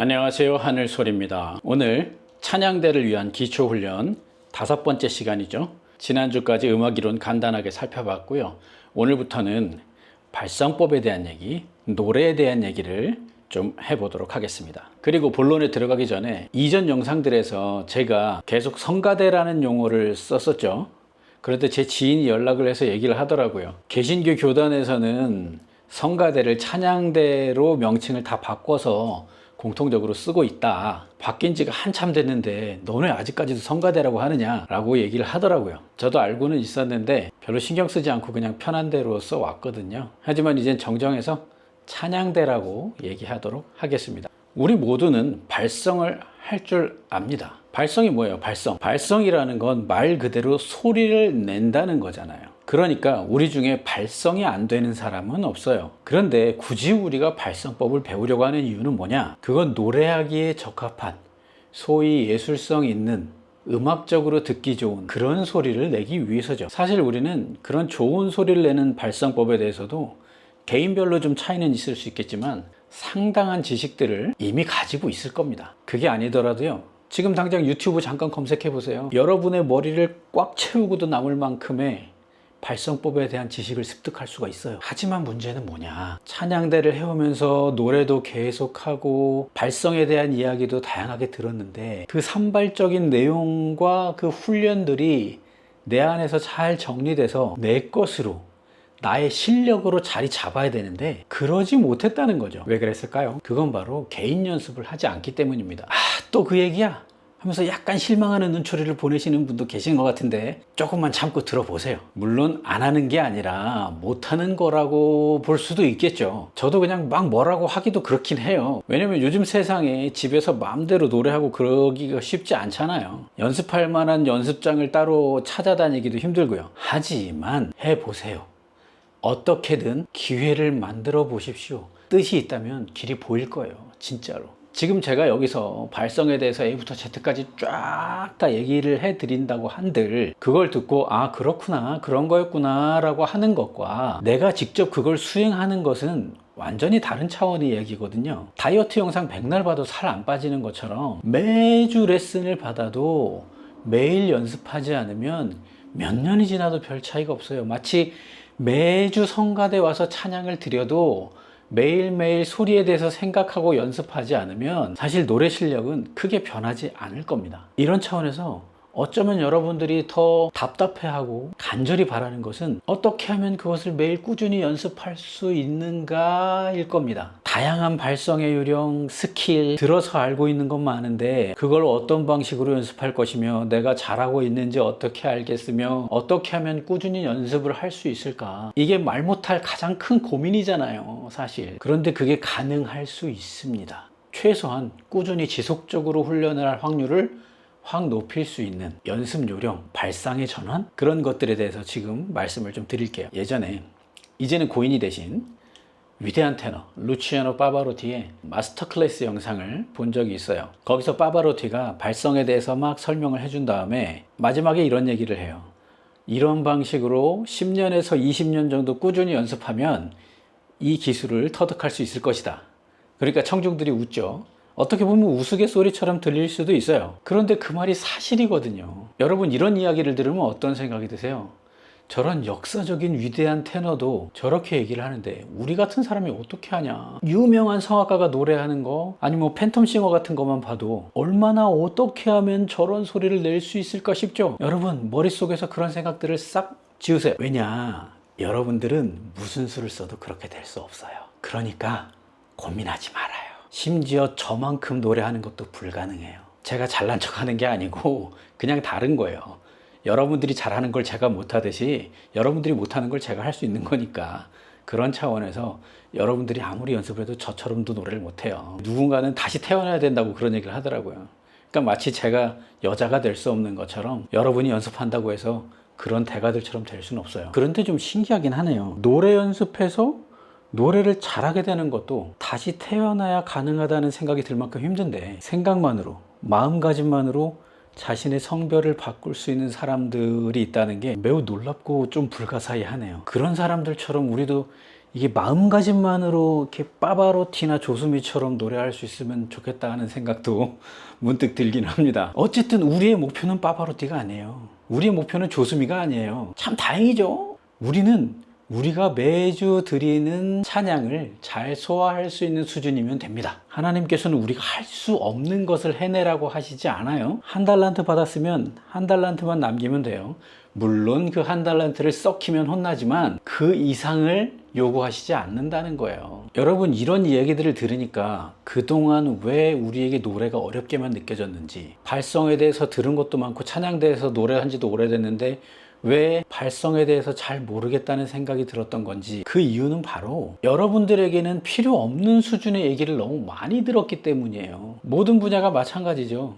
안녕하세요. 하늘소리입니다. 오늘 찬양대를 위한 기초훈련 다섯 번째 시간이죠. 지난주까지 음악이론 간단하게 살펴봤고요. 오늘부터는 발성법에 대한 얘기, 노래에 대한 얘기를 좀 해보도록 하겠습니다. 그리고 본론에 들어가기 전에 이전 영상들에서 제가 계속 성가대라는 용어를 썼었죠. 그런데 제 지인이 연락을 해서 얘기를 하더라고요. 개신교 교단에서는 성가대를 찬양대로 명칭을 다 바꿔서 공통적으로 쓰고 있다. 바뀐 지가 한참 됐는데 너네 아직까지도 성가대라고 하느냐라고 얘기를 하더라고요. 저도 알고는 있었는데 별로 신경 쓰지 않고 그냥 편한 대로 써 왔거든요. 하지만 이젠 정정해서 찬양대라고 얘기하도록 하겠습니다. 우리 모두는 발성을 할 줄 압니다. 발성이 뭐예요? 발성. 발성이라는 건 말 그대로 소리를 낸다는 거잖아요. 그러니까 우리 중에 발성이 안 되는 사람은 없어요. 그런데 굳이 우리가 발성법을 배우려고 하는 이유는 뭐냐? 그건 노래하기에 적합한 소위 예술성 있는 음악적으로 듣기 좋은 그런 소리를 내기 위해서죠. 사실 우리는 그런 좋은 소리를 내는 발성법에 대해서도 개인별로 좀 차이는 있을 수 있겠지만 상당한 지식들을 이미 가지고 있을 겁니다. 그게 아니더라도요. 지금 당장 유튜브 잠깐 검색해 보세요. 여러분의 머리를 꽉 채우고도 남을 만큼의 발성법에 대한 지식을 습득할 수가 있어요. 하지만 문제는 뭐냐? 찬양대를 해오면서 노래도 계속하고 발성에 대한 이야기도 다양하게 들었는데 그 산발적인 내용과 그 훈련들이 내 안에서 잘 정리돼서 내 것으로 나의 실력으로 자리 잡아야 되는데 그러지 못했다는 거죠. 왜 그랬을까요? 그건 바로 개인 연습을 하지 않기 때문입니다. 아, 또 그 얘기야? 하면서 약간 실망하는 눈초리를 보내시는 분도 계신 것 같은데 조금만 참고 들어보세요. 물론 안 하는 게 아니라 못 하는 거라고 볼 수도 있겠죠. 저도 그냥 막 뭐라고 하기도 그렇긴 해요. 왜냐면 요즘 세상에 집에서 마음대로 노래하고 그러기가 쉽지 않잖아요. 연습할 만한 연습장을 따로 찾아다니기도 힘들고요. 하지만 해보세요. 어떻게든 기회를 만들어 보십시오. 뜻이 있다면 길이 보일 거예요. 진짜로. 지금 제가 여기서 발성에 대해서 A부터 Z까지 쫙 다 얘기를 해 드린다고 한들 그걸 듣고 아 그렇구나 그런 거였구나 라고 하는 것과 내가 직접 그걸 수행하는 것은 완전히 다른 차원의 얘기거든요 다이어트 영상 백날 봐도 살 안 빠지는 것처럼 매주 레슨을 받아도 매일 연습하지 않으면 몇 년이 지나도 별 차이가 없어요 마치 매주 성가대 와서 찬양을 드려도 매일매일 소리에 대해서 생각하고 연습하지 않으면 사실 노래 실력은 크게 변하지 않을 겁니다. 이런 차원에서 어쩌면 여러분들이 더 답답해하고 간절히 바라는 것은 어떻게 하면 그것을 매일 꾸준히 연습할 수 있는가일 겁니다. 다양한 발성의 요령, 스킬, 들어서 알고 있는 건 많은데 그걸 어떤 방식으로 연습할 것이며 내가 잘하고 있는지 어떻게 알겠으며 어떻게 하면 꾸준히 연습을 할 수 있을까? 이게 말 못할 가장 큰 고민이잖아요, 사실. 그런데 그게 가능할 수 있습니다. 최소한 꾸준히 지속적으로 훈련을 할 확률을 확 높일 수 있는 연습 요령, 발상의 전환 그런 것들에 대해서 지금 말씀을 좀 드릴게요. 예전에 이제는 고인이 되신 위대한 테너 루치아노 파바로티의 마스터 클래스 영상을 본 적이 있어요. 거기서 파바로티가 발성에 대해서 막 설명을 해준 다음에 마지막에 이런 얘기를 해요. 이런 방식으로 10년에서 20년 정도 꾸준히 연습하면 이 기술을 터득할 수 있을 것이다. 그러니까 청중들이 웃죠. 어떻게 보면 우스갯소리처럼 들릴 수도 있어요. 그런데 그 말이 사실이거든요. 여러분 이런 이야기를 들으면 어떤 생각이 드세요? 저런 역사적인 위대한 테너도 저렇게 얘기를 하는데 우리 같은 사람이 어떻게 하냐 유명한 성악가가 노래하는 거 아니 뭐 팬텀싱어 같은 것만 봐도 얼마나 어떻게 하면 저런 소리를 낼 수 있을까 싶죠 여러분 머릿속에서 그런 생각들을 싹 지우세요 왜냐 여러분들은 무슨 수를 써도 그렇게 될 수 없어요 그러니까 고민하지 말아요 심지어 저만큼 노래하는 것도 불가능해요 제가 잘난 척 하는 게 아니고 그냥 다른 거예요 여러분들이 잘하는 걸 제가 못하듯이 여러분들이 못하는 걸 제가 할 수 있는 거니까 그런 차원에서 여러분들이 아무리 연습을 해도 저처럼도 노래를 못해요. 누군가는 다시 태어나야 된다고 그런 얘기를 하더라고요. 그러니까 마치 제가 여자가 될 수 없는 것처럼 여러분이 연습한다고 해서 그런 대가들처럼 될 수는 없어요. 그런데 좀 신기하긴 하네요. 노래 연습해서 노래를 잘하게 되는 것도 다시 태어나야 가능하다는 생각이 들 만큼 힘든데 생각만으로 마음가짐만으로 자신의 성별을 바꿀 수 있는 사람들이 있다는 게 매우 놀랍고 좀 불가사의하네요. 그런 사람들처럼 우리도 이게 마음가짐만으로 이렇게 빠바로티나 조수미처럼 노래할 수 있으면 좋겠다 하는 생각도 문득 들긴 합니다. 어쨌든 우리의 목표는 빠바로티가 아니에요. 우리의 목표는 조수미가 아니에요. 참 다행이죠. 우리는 우리가 매주 드리는 찬양을 잘 소화할 수 있는 수준이면 됩니다. 하나님께서는 우리가 할 수 없는 것을 해내라고 하시지 않아요. 한 달란트 받았으면 한 달란트만 남기면 돼요. 물론 그 한 달란트를 썩히면 혼나지만 그 이상을 요구하시지 않는다는 거예요. 여러분 이런 이야기들을 들으니까 그동안 왜 우리에게 노래가 어렵게만 느껴졌는지 발성에 대해서 들은 것도 많고 찬양대에서 노래한 지도 오래됐는데 왜 발성에 대해서 잘 모르겠다는 생각이 들었던 건지 그 이유는 바로 여러분들에게는 필요 없는 수준의 얘기를 너무 많이 들었기 때문이에요. 모든 분야가 마찬가지죠.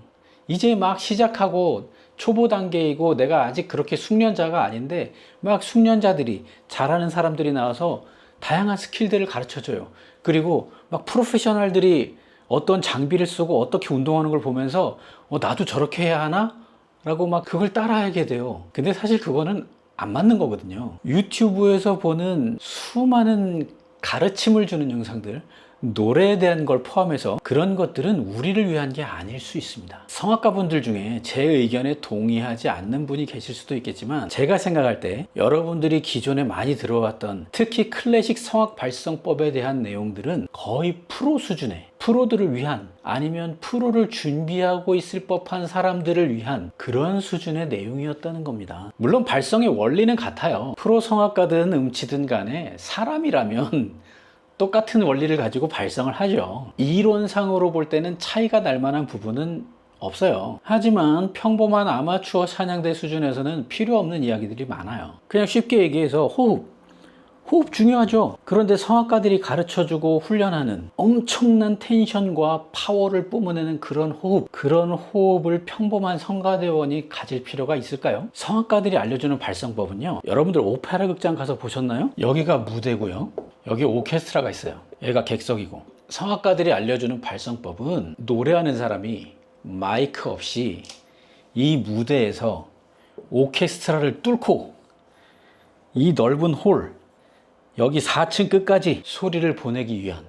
이제 막 시작하고 초보 단계이고 내가 아직 그렇게 숙련자가 아닌데 막 숙련자들이 잘하는 사람들이 나와서 다양한 스킬들을 가르쳐 줘요. 그리고 막 프로페셔널들이 어떤 장비를 쓰고 어떻게 운동하는 걸 보면서 어, 나도 저렇게 해야 하나? 라고 막 그걸 따라하게 돼요. 근데 사실 그거는 안 맞는 거거든요. 유튜브에서 보는 수많은 가르침을 주는 영상들, 노래에 대한 걸 포함해서 그런 것들은 우리를 위한 게 아닐 수 있습니다. 성악가 분들 중에 제 의견에 동의하지 않는 분이 계실 수도 있겠지만 제가 생각할 때 여러분들이 기존에 많이 들어왔던 특히 클래식 성악 발성법에 대한 내용들은 거의 프로 수준의 프로들을 위한 아니면 프로를 준비하고 있을 법한 사람들을 위한 그런 수준의 내용이었다는 겁니다. 물론 발성의 원리는 같아요. 프로 성악가든 음치든 간에 사람이라면 똑같은 원리를 가지고 발성을 하죠. 이론상으로 볼 때는 차이가 날 만한 부분은 없어요. 하지만 평범한 아마추어 찬양대 수준에서는 필요 없는 이야기들이 많아요. 그냥 쉽게 얘기해서 호흡. 호흡 중요하죠. 그런데 성악가들이 가르쳐 주고 훈련하는 엄청난 텐션과 파워를 뿜어내는 그런 호흡, 그런 호흡을 평범한 성가대원이 가질 필요가 있을까요? 성악가들이 알려주는 발성법은요. 여러분들 오페라 극장 가서 보셨나요? 여기가 무대고요. 여기 오케스트라가 있어요. 얘가 객석이고. 성악가들이 알려주는 발성법은 노래하는 사람이 마이크 없이 이 무대에서 오케스트라를 뚫고 이 넓은 홀, 여기 4층 끝까지 소리를 보내기 위한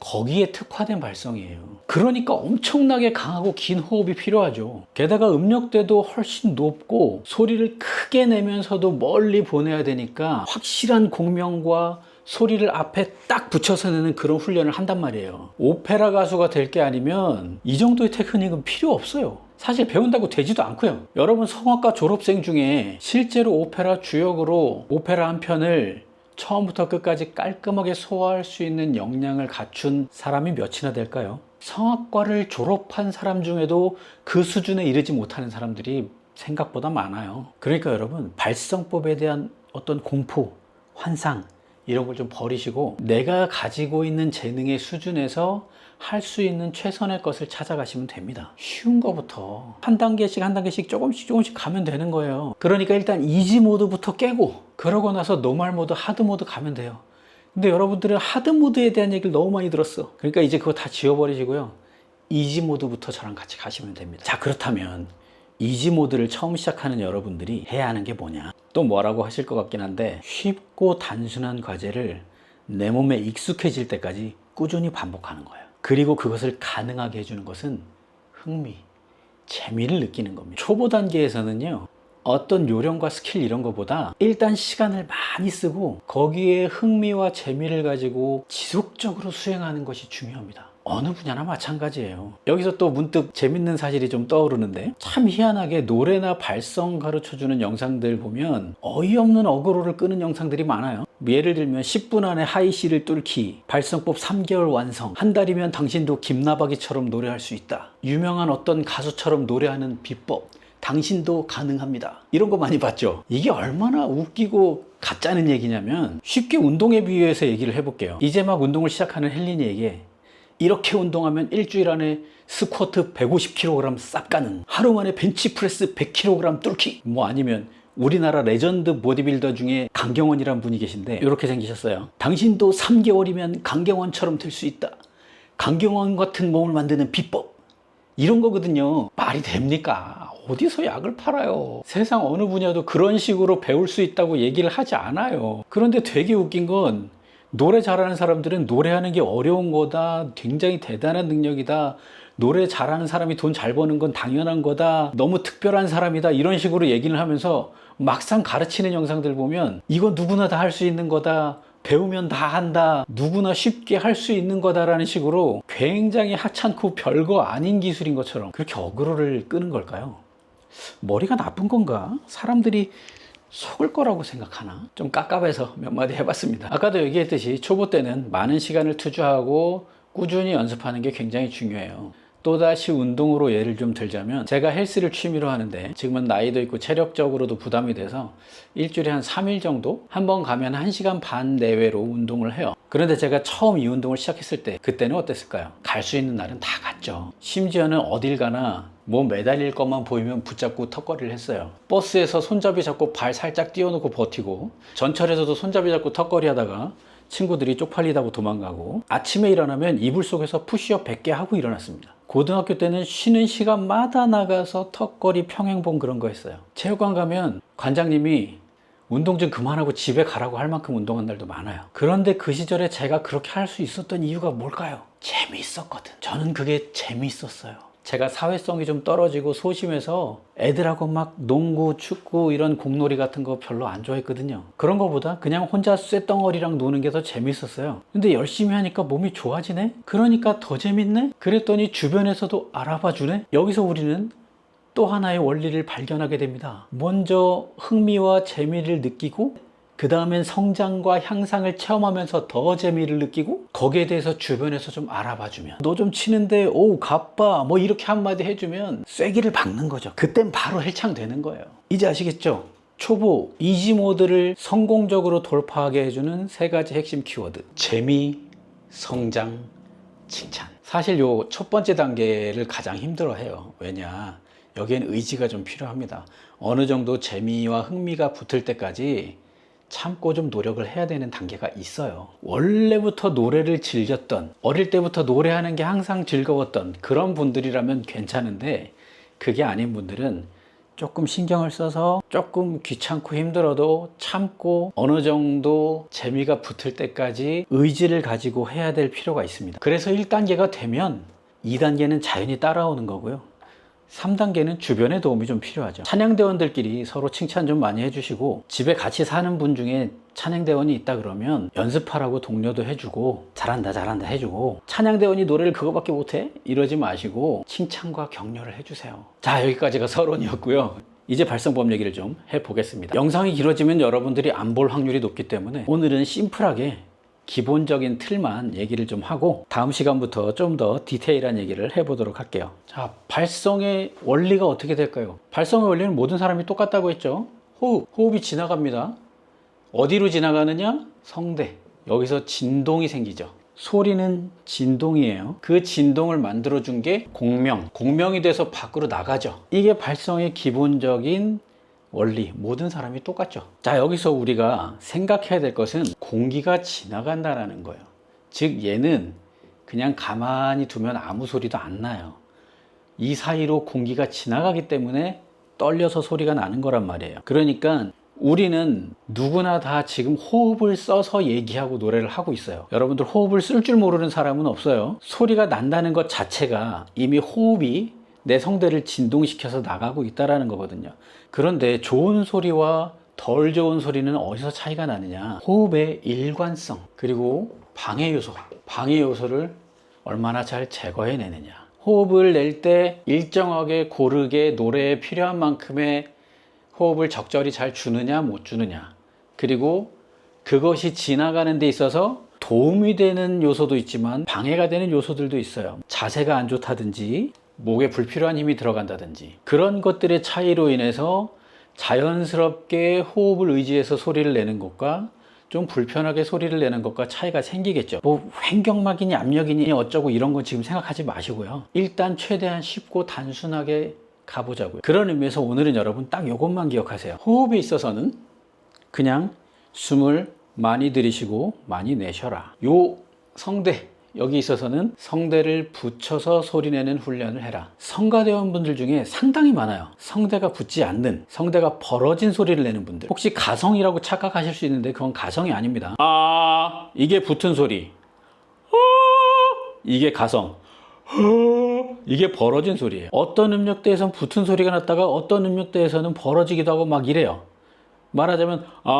거기에 특화된 발성이에요. 그러니까 엄청나게 강하고 긴 호흡이 필요하죠. 게다가 음역대도 훨씬 높고 소리를 크게 내면서도 멀리 보내야 되니까 확실한 공명과 소리를 앞에 딱 붙여서 내는 그런 훈련을 한단 말이에요. 오페라 가수가 될 게 아니면 이 정도의 테크닉은 필요 없어요. 사실 배운다고 되지도 않고요. 여러분 성악가 졸업생 중에 실제로 오페라 주역으로 오페라 한 편을 처음부터 끝까지 깔끔하게 소화할 수 있는 역량을 갖춘 사람이 몇이나 될까요? 성악과를 졸업한 사람 중에도 그 수준에 이르지 못하는 사람들이 생각보다 많아요. 그러니까 여러분, 발성법에 대한 어떤 공포, 환상, 이런 걸 좀 버리시고 내가 가지고 있는 재능의 수준에서 할 수 있는 최선의 것을 찾아가시면 됩니다. 쉬운 거부터 한 단계씩 한 단계씩 조금씩 조금씩 가면 되는 거예요. 그러니까 일단 이지 모드부터 깨고 그러고 나서 노멀 모드, 하드 모드 가면 돼요. 근데 여러분들은 하드 모드에 대한 얘기를 너무 많이 들었어. 그러니까 이제 그거 다 지워버리시고요. 이지 모드부터 저랑 같이 가시면 됩니다. 자, 그렇다면 이지 모드를 처음 시작하는 여러분들이 해야 하는 게 뭐냐? 또 뭐라고 하실 것 같긴 한데 쉽고 단순한 과제를 내 몸에 익숙해질 때까지 꾸준히 반복하는 거예요. 그리고 그것을 가능하게 해주는 것은 흥미, 재미를 느끼는 겁니다. 초보 단계에서는요. 어떤 요령과 스킬 이런 것보다 일단 시간을 많이 쓰고 거기에 흥미와 재미를 가지고 지속적으로 수행하는 것이 중요합니다. 어느 분야나 마찬가지예요. 여기서 또 문득 재밌는 사실이 좀 떠오르는데 참 희한하게 노래나 발성 가르쳐 주는 영상들 보면 어이없는 어그로를 끄는 영상들이 많아요. 예를 들면 10분 안에 하이시를 뚫기, 발성법 3개월 완성, 한 달이면 당신도 김나박이처럼 노래할 수 있다. 유명한 어떤 가수처럼 노래하는 비법, 당신도 가능합니다. 이런 거 많이 봤죠? 이게 얼마나 웃기고 가짜는 얘기냐면 쉽게 운동에 비유해서 얘기를 해볼게요. 이제 막 운동을 시작하는 헬린이에게 이렇게 운동하면 일주일 안에 스쿼트 150kg 싹 가능. 하루 만에 벤치프레스 100kg 뚫기. 뭐 아니면 우리나라 레전드 보디빌더 중에 강경원이란 분이 계신데 이렇게 생기셨어요. 당신도 3개월이면 강경원처럼 될 수 있다. 강경원 같은 몸을 만드는 비법. 이런 거거든요. 말이 됩니까? 어디서 약을 팔아요? 세상 어느 분야도 그런 식으로 배울 수 있다고 얘기를 하지 않아요. 그런데 되게 웃긴 건 노래 잘하는 사람들은 노래하는 게 어려운 거다. 굉장히 대단한 능력이다. 노래 잘하는 사람이 돈 잘 버는 건 당연한 거다. 너무 특별한 사람이다. 이런 식으로 얘기를 하면서 막상 가르치는 영상들 보면 이거 누구나 다 할 수 있는 거다. 배우면 다 한다. 누구나 쉽게 할 수 있는 거다라는 식으로 굉장히 하찮고 별거 아닌 기술인 것처럼 그렇게 어그로를 끄는 걸까요? 머리가 나쁜 건가? 사람들이 속을 거라고 생각하나? 좀 깝깝해서 몇 마디 해봤습니다. 아까도 얘기했듯이 초보 때는 많은 시간을 투자하고 꾸준히 연습하는 게 굉장히 중요해요. 또다시 운동으로 예를 좀 들자면 제가 헬스를 취미로 하는데 지금은 나이도 있고 체력적으로도 부담이 돼서 일주일에 한 3일 정도 한 번 가면 1시간 반 내외로 운동을 해요. 그런데 제가 처음 이 운동을 시작했을 때 그때는 어땠을까요? 갈 수 있는 날은 다 갔죠. 심지어는 어딜 가나 뭐 매달릴 것만 보이면 붙잡고 턱걸이를 했어요. 버스에서 손잡이 잡고 발 살짝 띄워놓고 버티고 전철에서도 손잡이 잡고 턱걸이 하다가 친구들이 쪽팔리다고 도망가고 아침에 일어나면 이불 속에서 푸시업 100개 하고 일어났습니다. 고등학교 때는 쉬는 시간마다 나가서 턱걸이 평행봉 그런 거 했어요. 체육관 가면 관장님이 운동 좀 그만하고 집에 가라고 할 만큼 운동한 날도 많아요. 그런데 그 시절에 제가 그렇게 할 수 있었던 이유가 뭘까요? 재미있었거든. 저는 그게 재미있었어요. 제가 사회성이 좀 떨어지고 소심해서 애들하고 막 농구, 축구 이런 공놀이 같은 거 별로 안 좋아했거든요. 그런 거보다 그냥 혼자 쇳덩어리랑 노는 게 더 재밌었어요. 근데 열심히 하니까 몸이 좋아지네? 그러니까 더 재밌네? 그랬더니 주변에서도 알아봐 주네? 여기서 우리는 또 하나의 원리를 발견하게 됩니다. 먼저 흥미와 재미를 느끼고 그 다음엔 성장과 향상을 체험하면서 더 재미를 느끼고 거기에 대해서 주변에서 좀 알아봐주면 너 좀 치는데 오 가빠. 뭐 이렇게 한마디 해주면 쐐기를 박는 거죠. 그땐 바로 헬창되는 거예요. 이제 아시겠죠? 초보 이지 모드를 성공적으로 돌파하게 해주는 세 가지 핵심 키워드. 재미, 성장, 칭찬. 사실 요 첫 번째 단계를 가장 힘들어 해요. 왜냐? 여기엔 의지가 좀 필요합니다. 어느 정도 재미와 흥미가 붙을 때까지 참고 좀 노력을 해야 되는 단계가 있어요. 원래부터 노래를 즐겼던, 어릴 때부터 노래하는 게 항상 즐거웠던 그런 분들이라면 괜찮은데, 그게 아닌 분들은 조금 신경을 써서 조금 귀찮고 힘들어도 참고 어느 정도 재미가 붙을 때까지 의지를 가지고 해야 될 필요가 있습니다. 그래서 1단계가 되면 2단계는 자연히 따라오는 거고요. 3단계는 주변의 도움이 좀 필요하죠. 찬양대원들끼리 서로 칭찬 좀 많이 해주시고 집에 같이 사는 분 중에 찬양대원이 있다 그러면 연습하라고 독려도 해주고 잘한다 잘한다 해주고 찬양대원이 노래를 그거밖에 못해? 이러지 마시고 칭찬과 격려를 해주세요. 자 여기까지가 서론이었고요. 이제 발성법 얘기를 좀 해보겠습니다. 영상이 길어지면 여러분들이 안 볼 확률이 높기 때문에 오늘은 심플하게 기본적인 틀만 얘기를 좀 하고 다음 시간부터 좀 더 디테일한 얘기를 해보도록 할게요. 자, 발성의 원리가 어떻게 될까요? 발성의 원리는 모든 사람이 똑같다고 했죠. 호흡, 호흡이 지나갑니다. 어디로 지나가느냐? 성대. 여기서 진동이 생기죠. 소리는 진동이에요. 그 진동을 만들어 준 게 공명. 공명이 돼서 밖으로 나가죠. 이게 발성의 기본적인 원리 모든 사람이 똑같죠 자 여기서 우리가 생각해야 될 것은 공기가 지나간다라는 거예요 즉 얘는 그냥 가만히 두면 아무 소리도 안 나요 이 사이로 공기가 지나가기 때문에 떨려서 소리가 나는 거란 말이에요 그러니까 우리는 누구나 다 지금 호흡을 써서 얘기하고 노래를 하고 있어요. 여러분들 호흡을 쓸 줄 모르는 사람은 없어요. 소리가 난다는 것 자체가 이미 호흡이 내 성대를 진동시켜서 나가고 있다라는 거거든요. 그런데 좋은 소리와 덜 좋은 소리는 어디서 차이가 나느냐? 호흡의 일관성, 그리고 방해 요소. 방해 요소를 얼마나 잘 제거해 내느냐. 호흡을 낼 때 일정하게 고르게 노래에 필요한 만큼의 호흡을 적절히 잘 주느냐, 못 주느냐. 그리고 그것이 지나가는 데 있어서 도움이 되는 요소도 있지만 방해가 되는 요소들도 있어요. 자세가 안 좋다든지 목에 불필요한 힘이 들어간다든지 그런 것들의 차이로 인해서 자연스럽게 호흡을 의지해서 소리를 내는 것과 좀 불편하게 소리를 내는 것과 차이가 생기겠죠. 뭐 횡격막이니 압력이니 어쩌고 이런 건 지금 생각하지 마시고요. 일단 최대한 쉽고 단순하게 가보자고요. 그런 의미에서 오늘은 여러분 딱 이것만 기억하세요. 호흡에 있어서는 그냥 숨을 많이 들이쉬고 많이 내셔라. 요 성대 여기 있어서는 성대를 붙여서 소리내는 훈련을 해라. 성가대원 분들 중에 상당히 많아요. 성대가 붙지 않는, 성대가 벌어진 소리를 내는 분들. 혹시 가성이라고 착각하실 수 있는데 그건 가성이 아닙니다. 아, 이게 붙은 소리. 어, 이게 가성. 어, 이게 벌어진 소리예요. 어떤 음역대에선 붙은 소리가 났다가 어떤 음역대에서는 벌어지기도 하고 막 이래요. 말하자면 아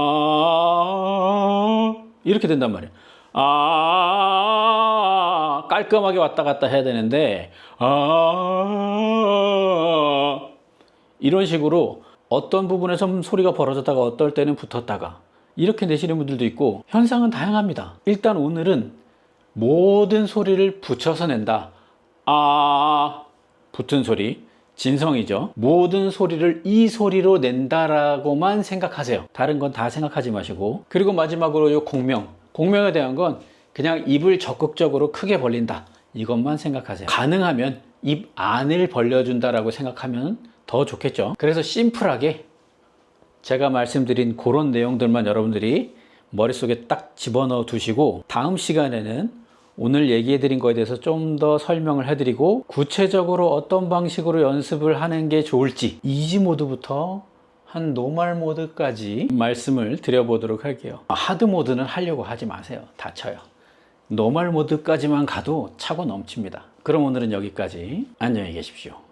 이렇게 된단 말이에요. 아 깔끔하게 왔다 갔다 해야 되는데 아 이런 식으로 어떤 부분에서 소리가 벌어졌다가 어떨 때는 붙었다가 이렇게 내시는 분들도 있고 현상은 다양합니다. 일단 오늘은 모든 소리를 붙여서 낸다. 아 붙은 소리 진성이죠. 모든 소리를 이 소리로 낸다라고만 생각하세요. 다른 건 다 생각하지 마시고 그리고 마지막으로 요 공명 공명에 대한 건 그냥 입을 적극적으로 크게 벌린다 이것만 생각하세요. 가능하면 입 안을 벌려준다라고 생각하면 더 좋겠죠. 그래서 심플하게 제가 말씀드린 그런 내용들만 여러분들이 머릿속에 딱 집어넣어 두시고 다음 시간에는 오늘 얘기해 드린 거에 대해서 좀 더 설명을 해 드리고 구체적으로 어떤 방식으로 연습을 하는 게 좋을지 이지 모드부터 한 노멀 모드까지 말씀을 드려보도록 할게요. 하드 모드는 하려고 하지 마세요. 다쳐요. 노멀 모드까지만 가도 차고 넘칩니다. 그럼 오늘은 여기까지 안녕히 계십시오.